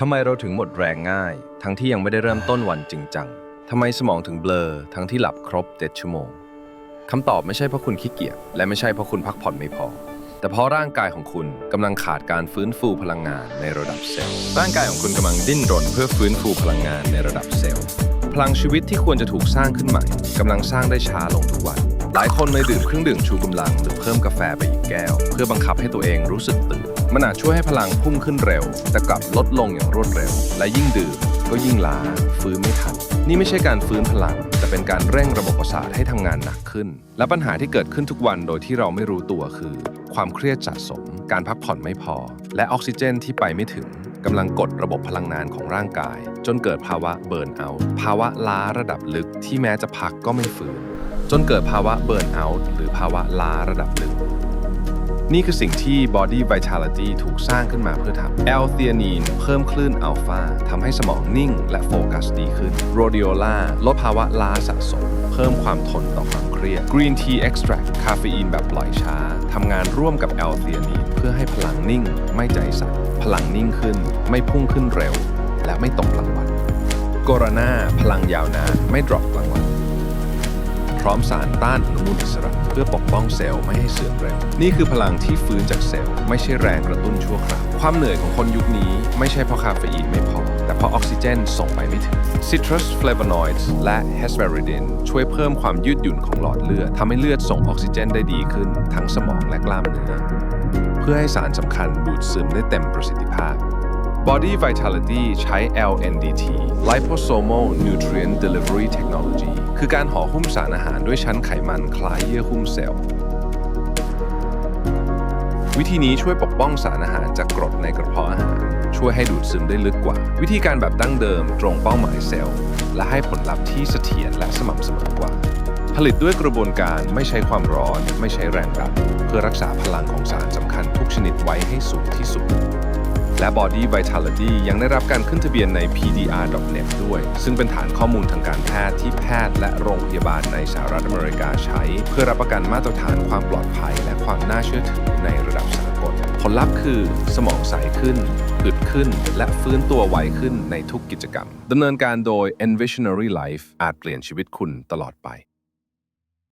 ทำไมเราถึงหมดแรงง่าย ทั้งที่ยังไม่ได้เริ่มต้นวันจริงจังทำไมสมองถึงเบลอ ทั้งที่หลับครบเจ็ดชั่วโมงคำตอบไม่ใช่เพราะคุณขี้เกียจและไม่ใช่เพราะคุณพักผ่อนไม่พอ แต่เพราะร่างกายของคุณกำลังขาดการฟื้นฟูพลังงานในระดับเซลล์ ร่างกายของคุณกำลังดิ้นรนเพื่อฟื้นฟูพลังงานในระดับเซลล์ พลังชีวิตที่ควรจะถูกสร้างขึ้นใหม่กำลังสร้างได้ช้าลงทุกวัน หลายคนเลยดื่มเครื่องดื่มชูกำลังหรือเพิ่มกาแฟไปอีกแก้ว เพื่อบังคับให้ตัวเองรู้สึกตื่น มันอาจช่วยให้พลังพุ่งขึ้นเร็ว แต่กลับลดลงอย่างรวดเร็ว และยิ่งดื่มก็ยิ่งล้าฟื้นไม่ทัน นี่ไม่ใช่การฟื้นพลัง แต่เป็นการเร่งระบบประสาทให้ทำงานหนักขึ้น และปัญหาที่เกิดขึ้นทุกวันโดยที่เราไม่รู้ตัวคือ ความเครียดสะสม การพักผ่อนไม่พอ และออกซิเจนที่ไปไม่ถึงกำลังกดระบบพลังงานของร่างกาย จนเกิดภาวะเบิร์นเอาท์ภาวะล้าระดับลึกที่แม้จะพักก็ไม่ฟื้น จนเกิดภาวะเบิร์นเอาท์หรือภาวะล้าระดับลึก นี่คือสิ่งที่ Body Vitality ถูกสร้างขึ้นมาเพื่อทำ L เ h ียนีนเพิ่มคลื่นอัลฟาทำให้สมองนิ่งและโฟกัสดีขึ้น Rhodiola ลดภาวะล้าสะสม เพิ่มความทนต่อความเครียด Green Tea Extract คาเฟอีนแบบปล่อยช้าทำงานร่วมกับ L เ h ียนีนเพื่อให้พลังนิ่ง ไม่ใจสั่นพลังนิ่งขึ้น ไม่พุ่งขึ้นเร็ว และไม่ตกกลางวันโกรนาพลังยาวนานไม่ดรอปกลางวัน ร้อมสารต้านอนุมูลอิสระ เพื่อปกป้องเซลล์ไม่ให้เสื่อมเร็ว นี่คือพลังที่ฟื้นจากเซลล์ไม่ใช่แรงกระตุ้นชั่วคราว ความเหนื่อยของคนยุคนี้ไม่ใช่เพราะคาเฟอีนไม่พอ แต่เพราะออกซิเจนส่งไปไม่ถึง Citrus flavonoids และ hesperidin ช่วยเพิ่มความยืดหยุ่นของหลอดเลือดทำให้เลือดส่งออกซิเจนได้ดีขึ้น ทั้งสมองและกล้ามเนื้อ เพื่อให้สารสำคัญดูดซึมได้เต็มประสิทธิภาพ Body Vitality ใช้ LNDT Liposomal Nutrient Delivery Technology คือการห่อหุ้มสารอาหารด้วยชั้นไขมันคล้ายเยื่อหุ้มเซลล์ วิธีนี้ช่วยปกป้องสารอาหารจากกรดในกระเพาะอาหาร ช่วยให้ดูดซึมได้ลึกกว่า วิธีการแบบดั้งเดิมตรงเป้าหมายเซลล์ และให้ผลลัพธ์ที่เสถียรและสม่ำเสมอกว่า ผลิตด้วยกระบวนการไม่ใช้ความร้อน ไม่ใช้แรงดันเพื่อรักษาพลังของสารสำคัญทุกชนิดไว้ให้สูงที่สุด และ Body Vitality ยังได้รับการขึ้นทะเบียนใน PDR.net ด้วย ซึ่งเป็นฐานข้อมูลทางการแพทย์ที่แพทย์และโรงพยาบาลในสหรัฐอเมริกาใช้ เพื่อรับประกันมาตรฐานความปลอดภัย และความน่าเชื่อถือในระดับสากล ผลลัพธ์คือ สมองใสขึ้นอึดขึ้น และฟื้นตัวไวขึ้นในทุกกิจกรรมดำเนินการโดย Envisionary Life อาจเปลี่ยนชีวิตคุณตลอดไป